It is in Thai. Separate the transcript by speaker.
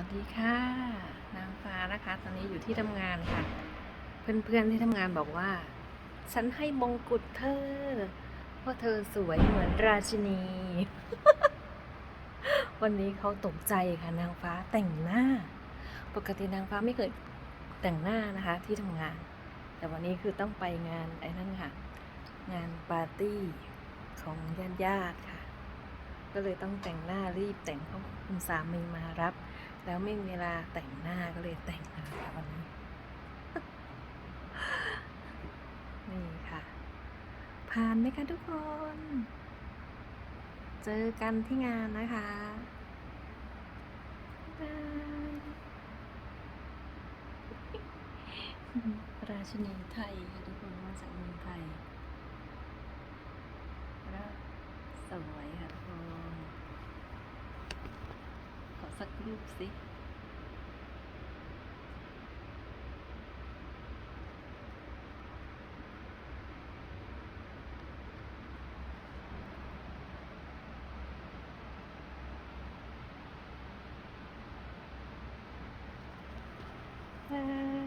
Speaker 1: วัสดีค่ะ นางฟ้านะคะ ตอนนี้อยู่ที่ทำงานค่ะ เพื่อนๆที่ทำงานบอกว่า ฉันให้มงกุฎเธอ เพราะเธอสวยเหมือนราชินี วันนี้เขาตกใจค่ะนางฟ้าแต่งหน้า ปกตินางฟ้าไม่เคยแต่งหน้านะคะที่ทำงาน แต่วันนี้คือต้องไปงานไอ้นั่นค่ะ งานปาร์ตี้ของญาติญาติค่ะ ก็เลยต้องแต่งหน้ารีบแต่งเพราะคุณสามีมารับ แล้วไม่มีเวลาแต่งหน้าก็เลยแต่งนะคะวันนี้ นี่ค่ะ ผ่านไหมคะทุกคน เจอกันที่งานนะคะบ๊ายบายราชินีไทยค่ะทุกคนมาจากเมืองไทยแล้วสวย ค่ะทุ